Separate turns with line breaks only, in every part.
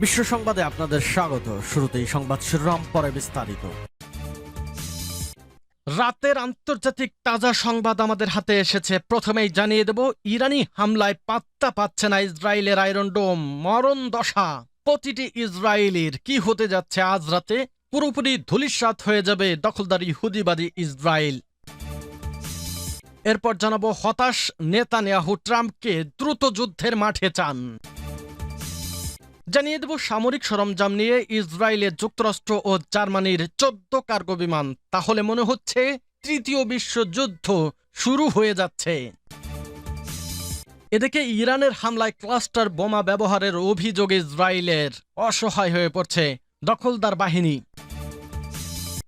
বিশ্ব সংবাদে আপনাদের স্বাগত। শুরুতেই সংবাদ শিরোনাম, পরে বিস্তারিত। রাতের আন্তর্জাতিক তাজা সংবাদ আমাদের হাতে এসেছে। প্রথমেই জানিয়ে দেব, ইরানি হামলায় পাত্তা পাচ্ছে না ইসরায়েলের আয়রন ডোম। মরণ দশা, প্রতিটি ইসরায়েলির। কি হতে যাচ্ছে আজ রাতে? পুরোপুরি ধুলিস্বাত হয়ে যাবে দখলদারি হুদিবাদী ইসরায়েল। এরপর জানাব, হতাশ নেতানিয়াহু ট্রাম্পকে দ্রুত যুদ্ধের মাঠে চান। জানিয়ে দেব, সামরিক সরঞ্জাম নিয়ে ইসরায়েলের যুক্তরাষ্ট্র ও জার্মানির চোদ্দ কার্গো বিমান। তাহলে মনে হচ্ছে তৃতীয় বিশ্বযুদ্ধ শুরু হয়ে যাচ্ছে। এদিকে ইরানের হামলায় ক্লাস্টার বোমা ব্যবহারের অভিযোগ ইসরায়েলের অসহায় হয়ে পড়ছে দখলদার বাহিনী।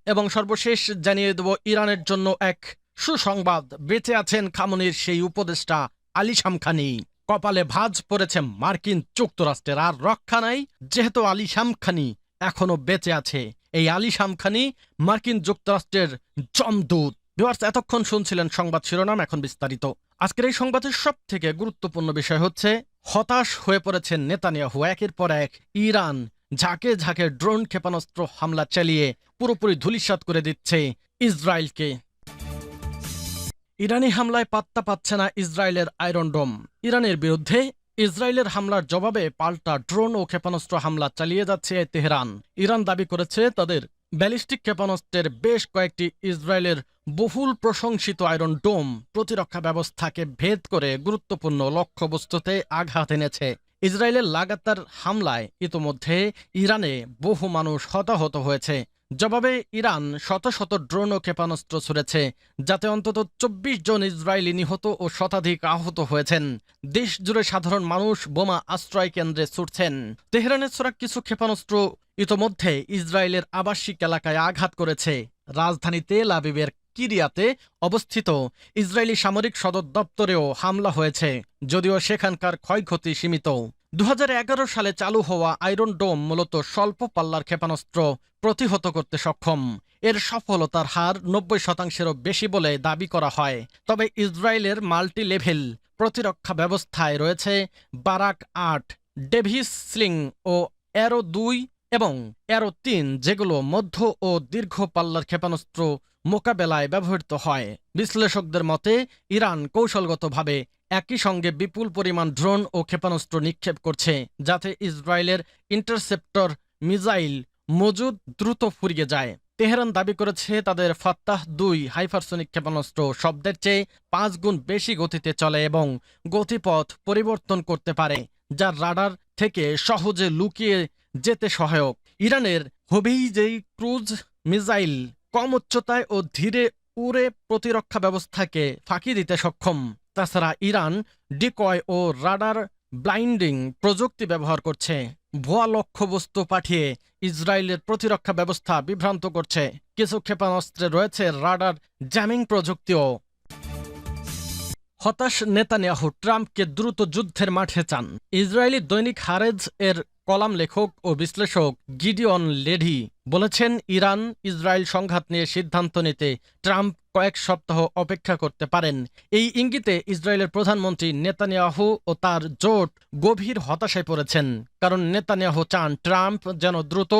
এবং সর্বশেষ জানিয়ে দেব, ইরানের জন্য এক সুসংবাদ। বেঁচে আছেন খামনির সেই উপদেষ্টা আলী শামখানি। কপালে ভাজ পড়েছে মার্কিন যুক্তরাষ্ট্রের, আর রক্ষা নাই যেহেতু আলী শামখানি এখনও বেঁচে আছে। এই আলী শামখানি মার্কিন যুক্তরাষ্ট্রের জমদূত। ভিউয়ার্স, এতক্ষণ শুনছিলেন সংবাদ শিরোনাম, এখন বিস্তারিত। আজকের এই সংবাদের সব থেকে গুরুত্বপূর্ণ বিষয় হচ্ছে, হতাশ হয়ে পড়েছেন নেতানিয়াহু। একের পর এক ইরান ঝাঁকে ঝাঁকে ড্রোন ক্ষেপণাস্ত্র হামলা চালিয়ে পুরোপুরি ধূলিসাৎ করে দিচ্ছে ইসরায়েলকে। ইরানি হামলায় পাত্তা পাচ্ছে না ইসরায়েলের আয়রন ডোম। ইরানের বিরুদ্ধে ইসরায়েলের হামলার জবাবে পাল্টা ড্রোন ও ক্ষেপণাস্ত্র হামলা চালিয়ে যাচ্ছে তেহরান। ইরান দাবি করেছে তাদের ব্যালিস্টিক ক্ষেপণাস্ত্রের বেশ কয়েকটি ইসরায়েলের বহুল প্রশংসিত আয়রন ডোম প্রতিরক্ষা ব্যবস্থাকে ভেদ করে গুরুত্বপূর্ণ লক্ষ্যবস্তুতে আঘাত এনেছে। ইসরায়েলের লাগাতার হামলায় ইতোমধ্যে ইরানে বহু মানুষ হতাহত হয়েছে। জবাবে ইরান শত শত ড্রোন ও ক্ষেপণাস্ত্র ছুড়েছে, যাতে অন্তত চব্বিশ জন ইসরায়েলি নিহত ও শতাধিক আহত হয়েছেন। দেশ জুড়ে সাধারণ মানুষ বোমা আশ্রয় কেন্দ্রে ছুটছেন। তেহরানের ছোড়া কিছু ক্ষেপণাস্ত্র ইতোমধ্যে ইসরায়েলের আবাসিক এলাকায় আঘাত করেছে। রাজধানী তেল আবিবের কিরিয়াতে অবস্থিত ইসরায়েলি সামরিক সদর দপ্তরেও হামলা হয়েছে, যদিও সেখানকার ক্ষয়ক্ষতি সীমিত। দু হাজার এগারো সালে চালু হওয়া আয়রন ডোম মূলত স্বল্প পাল্লার ক্ষেপণাস্ত্র প্রতিহত করতে সক্ষম। এর সফলতার হার নব্বই শতাংশেরও বেশি বলে দাবি করা হয়। তবে ইসরায়েলের মাল্টি লেভেল প্রতিরক্ষা ব্যবস্থায় রয়েছে বারাক আট, ডেভিস স্লিং ও অ্যারো দুই এবং অ্যারো তিন যেগুলো মধ্য ও দীর্ঘ পাল্লার ক্ষেপণাস্ত্র মোকাবেলায় ব্যবহৃত হয়। বিশ্লেষকদের মতে, ইরান কৌশলগতভাবে একই সঙ্গে বিপুল পরিমাণ ড্রোন ও ক্ষেপণাস্ত্র নিক্ষেপ করছে, যাতে ইসরায়েলের ইন্টারসেপ্টর মিজাইল মজুদ দ্রুত ফুরিয়ে যায়। তেহরান দাবি করেছে, তাদের ফাত্তাহ দুই হাইপারসোনিক ক্ষেপণাস্ত্র শব্দের চেয়ে পাঁচ গুণ বেশি গতিতে চলে এবং গতিপথ পরিবর্তন করতে পারে, যা রাডার থেকে সহজে লুকিয়ে যেতে সহায়ক। ইরানের হবেই যেই ক্রুজ মিসাইল কম উচ্চতায় ও ধীরে উড়ে প্রতিরক্ষা ব্যবস্থাকে ফাঁকি দিতে সক্ষম। তাছাড়া ইরান ডিকয় ও রাডার ব্লাইন্ডিং প্রযুক্তি ব্যবহার করছে। ভুয়া লক্ষ্যবস্তু পাঠিয়ে ইসরায়েলের প্রতিরক্ষা ব্যবস্থা বিভ্রান্ত করছে। কিছু ক্ষেপণাস্ত্রে রয়েছে রাডার জ্যামিং প্রযুক্তিও। হতাশ নেতানিয়াহু ট্রাম্পকে দ্রুত যুদ্ধের মাঠে চান। ইসরায়েলি দৈনিক হারেজ এর কলাম লেখক ও বিশ্লেষক গিডিয়ন লেডি বলেছেন, ইরান ইসরায়েল সংঘাত নিয়ে সিদ্ধান্ত নিতে ট্রাম্প কয়েক সপ্তাহ অপেক্ষা করতে পারেন। এই ইঙ্গিতে ইসরায়েলের প্রধানমন্ত্রী নেতানিয়াহু ও তার জোট গভীর হতাশায় পড়েছেন, কারণ নেতানিয়াহু চান ট্রাম্প যেন দ্রুত,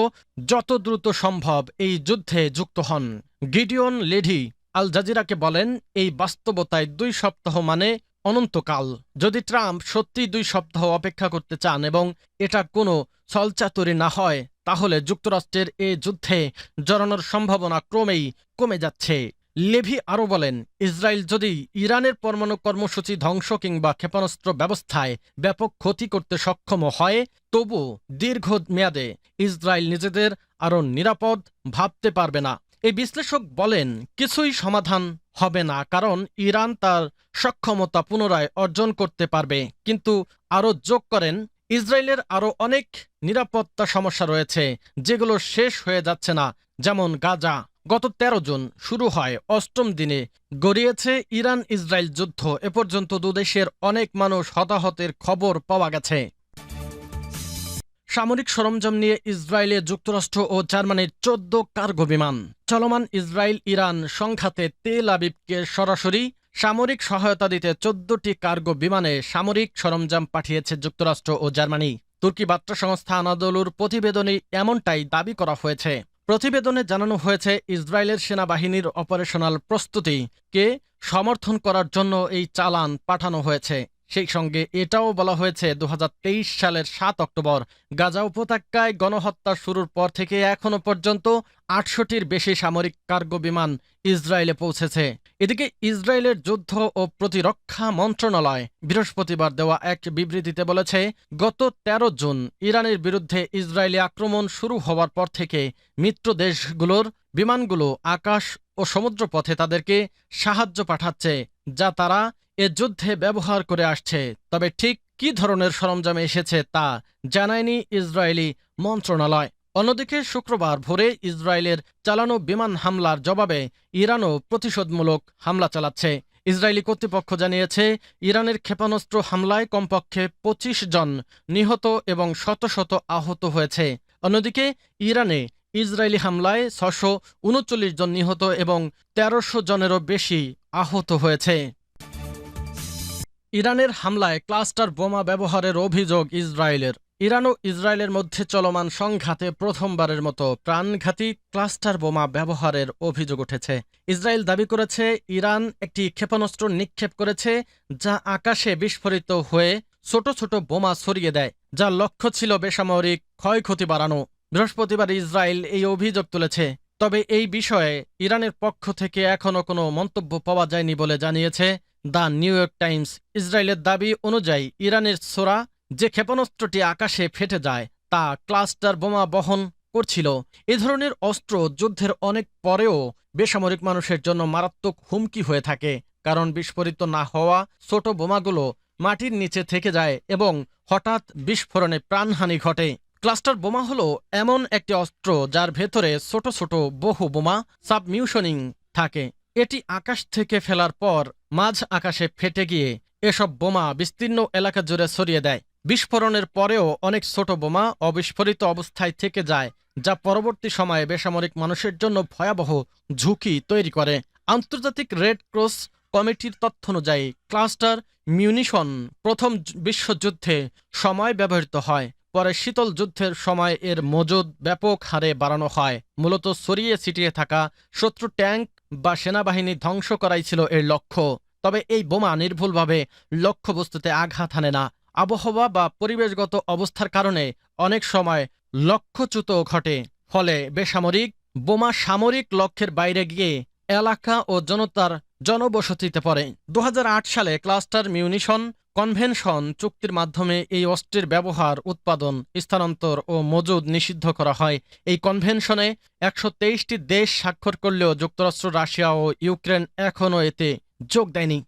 যত দ্রুত সম্ভব এই যুদ্ধে যুক্ত হন। গিডিয়ন লেডি আল জাজিরাকে বলেন, এই বাস্তবতায় দুই সপ্তাহ মানে অনন্তকাল। যদি ট্রাম্প সত্যি দুই সপ্তাহ অপেক্ষা করতে চান এবং এটা কোনো ছলচাতুরি না হয়, তাহলে যুক্তরাষ্ট্রের এ যুদ্ধে জড়ানোর সম্ভাবনা ক্রমেই কমে যাচ্ছে। লেভি আরও বলেন, ইসরায়েল যদি ইরানের পরমাণু কর্মসূচি ধ্বংস কিংবা ক্ষেপণাস্ত্র ব্যবস্থায় ব্যাপক ক্ষতি করতে সক্ষম হয় তবু দীর্ঘ মেয়াদে ইসরায়েল নিজেদের আরও নিরাপদ ভাবতে পারবে না। এই বিশ্লেষক বলেন, কিছুই সমাধান হবে না, কারণ ইরান তার সক্ষমতা পুনরায় অর্জন করতে পারবে। কিন্তু আরও যোগ করেন, ইসরায়েলের আরও অনেক নিরাপত্তা সমস্যা রয়েছে, যেগুলো শেষ হয়ে যাচ্ছে না। যেমন গাজা, গত ১৩ জুন শুরু হয়, অষ্টম দিনে গড়িয়েছে ইরান ইসরায়েল যুদ্ধ। এ পর্যন্ত দুদেশের অনেক মানুষ হতাহতের খবর পাওয়া গেছে। সামরিক সরঞ্জাম নিয়ে ইসরায়েলে যুক্তরাষ্ট্র ও জার্মানির চোদ্দ কার্গো বিমান। চলমান ইসরায়েল ইরান সংঘাতে তেল আবিবকে সরাসরি সামরিক সহায়তা দিতে চোদ্দটি কার্গো বিমানে সামরিক সরঞ্জাম পাঠিয়েছে যুক্তরাষ্ট্র ও জার্মানি। তুর্কি বার্তা সংস্থা আনাদলুর প্রতিবেদনে এমনটাই দাবি করা হয়েছে। প্রতিবেদনে জানানো হয়েছে, ইসরায়েলের সেনাবাহিনীর অপারেশনাল প্রস্তুতিকে সমর্থন করার জন্য এই চালান পাঠানো হয়েছে। সেই সঙ্গে এটাও বলা হয়েছে দু হাজার তেইশ সালের সাত অক্টোবর গাজা উপত্যকায় গণহত্যা শুরুর পর থেকে এখনও পর্যন্ত আটশোটির বেশি সামরিক কার্গো বিমান ইসরায়েলে পৌঁছেছে। এদিকে ইসরায়েলের যুদ্ধ ও প্রতিরক্ষা মন্ত্রণালয় বৃহস্পতিবার দেওয়া এক বিবৃতিতে বলেছে, গত ১৩ জুন ইরানের বিরুদ্ধে ইসরায়েলি আক্রমণ শুরু হওয়ার পর থেকে মিত্র দেশগুলোর বিমানগুলো আকাশ ও সমুদ্রপথে তাদেরকে সাহায্য পাঠাচ্ছে। যা তারা এ যুদ্ধে ব্যবহার করে আসছে। তবে ঠিক কী ধরনের সরঞ্জামে এসেছে তা জানায়নি ইসরায়েলি মন্ত্রণালয়। অন্যদিকে শুক্রবার ভোরে ইসরায়েলের চালানো বিমান হামলার জবাবে ইরানও প্রতিশোধমূলক হামলা চালাচ্ছে। ইসরায়েলি কর্তৃপক্ষ জানিয়েছে, ইরানের ক্ষেপণাস্ত্র হামলায় কমপক্ষে ২৫ জন নিহত এবং শত শত আহত হয়েছে। অন্যদিকে ইরানে ইসরায়েলি হামলায় ছশো উনচল্লিশ জন নিহত এবং তেরোশো জনেরও বেশি আহত হয়েছে। ইরানের হামলায় ক্লাস্টার বোমা ব্যবহারের অভিযোগ ইসরায়েলের। ইরান ও ইসরায়েলের মধ্যে চলমান সংঘাতে প্রথমবারের মতো প্রাণঘাতী ক্লাস্টার বোমা ব্যবহারের অভিযোগ উঠেছে। ইসরায়েল দাবি করেছে, ইরান একটি ক্ষেপণাস্ত্র নিক্ষেপ করেছে যা আকাশে বিস্ফোরিত হয়ে ছোট ছোট বোমা ছড়িয়ে দেয়, যার লক্ষ্য ছিল বেসামরিক ক্ষয়ক্ষতি বাড়ানো। বৃহস্পতিবার ইসরায়েল এই অভিযোগ তুলেছে। তবে এই বিষয়ে ইরানের পক্ষ থেকে এখনও কোনো মন্তব্য পাওয়া যায়নি বলে জানিয়েছে দ্য নিউ ইয়র্ক টাইমস। ইসরায়েলের দাবি অনুযায়ী ইরানের সোরা যে ক্ষেপণাস্ত্রটি আকাশে ফেটে যায়, তা ক্লাস্টার বোমা বহন করছিল। এ ধরনের অস্ত্র যুদ্ধের অনেক পরেও বেসামরিক মানুষের জন্য মারাত্মক হুমকি হয়ে থাকে, কারণ বিস্ফোরিত না হওয়া ছোট বোমাগুলো মাটির নিচে থেকে যায় এবং হঠাৎ বিস্ফোরণে প্রাণহানি ঘটে। ক্লাস্টার বোমা হলো এমন একটি অস্ত্র যার ভেতরে ছোট ছোট বহু বোমা, সাবমিউশনিং থাকে। এটি আকাশ থেকে ফেলার পর মাঝ আকাশে ফেটে গিয়ে এসব বোমা বিস্তীর্ণ এলাকা জুড়ে ছড়িয়ে দেয়। বিস্ফোরণের পরেও অনেক ছোট বোমা অবিস্ফোরিত অবস্থায় থেকে যায়, যা পরবর্তী সময়ে বেসামরিক মানুষের জন্য ভয়াবহ ঝুঁকি তৈরি করে। আন্তর্জাতিক রেড ক্রস কমিটির তথ্য অনুযায়ী, ক্লাস্টার মিউনিশন প্রথম বিশ্বযুদ্ধে সময় ব্যবহৃত হয়। পরে শীতল যুদ্ধের সময় এর মজুদ ব্যাপক হারে বাড়ানো হয়। মূলত ছড়িয়ে ছিটিয়ে থাকা শত্রু ট্যাঙ্ক বা সেনাবাহিনী ধ্বংস করাই ছিল এর লক্ষ্য। তবে এই বোমা নির্ভুলভাবে লক্ষ্যবস্তুতে আঘাত হানে না। আবহাওয়া বা পরিবেশগত অবস্থার কারণে অনেক সময় লক্ষ্যচ্যুত ঘটে। ফলে বেসামরিক বোমা সামরিক লক্ষ্যের বাইরে গিয়ে এলাকা ও জনতার জনবসতিতে পড়ে। দু হাজার আট সালে ক্লাস্টার মিউনিশন কনভেনশন চুক্তির মাধ্যমে এই অস্ত্রের ব্যবহার, উৎপাদন, স্থানান্তর ও মজুদ নিষিদ্ধ করা হয়। এই কনভেনশনে একশো তেইশটি দেশ স্বাক্ষর করলেও যুক্তরাষ্ট্র, রাশিয়া ও ইউক্রেন এখনও এতে যোগ দেয়নি।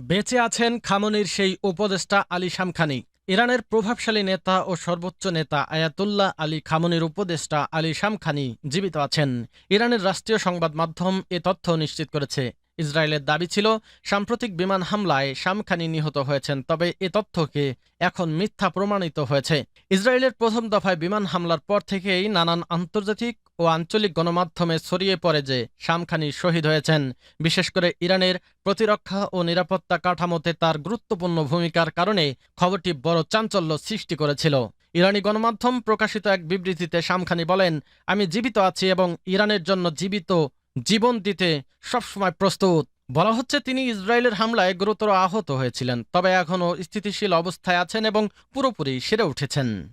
বেঁচে আছেন খামনির সেই উপদেষ্টা আলী শামখানি। ইরানের প্রভাবশালী নেতা ও সর্বোচ্চ নেতা আয়াতুল্লাহ আলী খামনির উপদেষ্টা আলী শামখানি জীবিত আছেন। ইরানের রাষ্ট্রীয় সংবাদ মাধ্যম এ তথ্য নিশ্চিত করেছে। ইসরায়েলের দাবি ছিল, সাম্প্রতিক বিমান হামলায় শামখানি নিহত হয়েছেন, তবে এ তথ্যকে এখন মিথ্যা প্রমাণিত হয়েছে। ইসরায়েলের প্রথম দফায় বিমান হামলার পর থেকেই নানান আন্তর্জাতিক ও আঞ্চলিক গণমাধ্যমে ছড়িয়ে পড়ে যে শামখানি শহীদ হয়েছেন। বিশেষ করে ইরানের প্রতিরক্ষা ও নিরাপত্তা কাঠামোতে তার গুরুত্বপূর্ণ ভূমিকার কারণে খবরটি বড় চাঞ্চল্য সৃষ্টি করেছিল। ইরানি গণমাধ্যম প্রকাশিত এক বিবৃতিতে শামখানি বলেন, আমি জীবিত আছি এবং ইরানের জন্য জীবিত জীবন দিতে সবসময় প্রস্তুত। বলা হচ্ছে তিনি ইসরায়েলের হামলায় গুরুতর আহত হয়েছিলেন, তবে এখনও স্থিতিশীল অবস্থায় আছেন এবং পুরোপুরি সেরে উঠেছেন।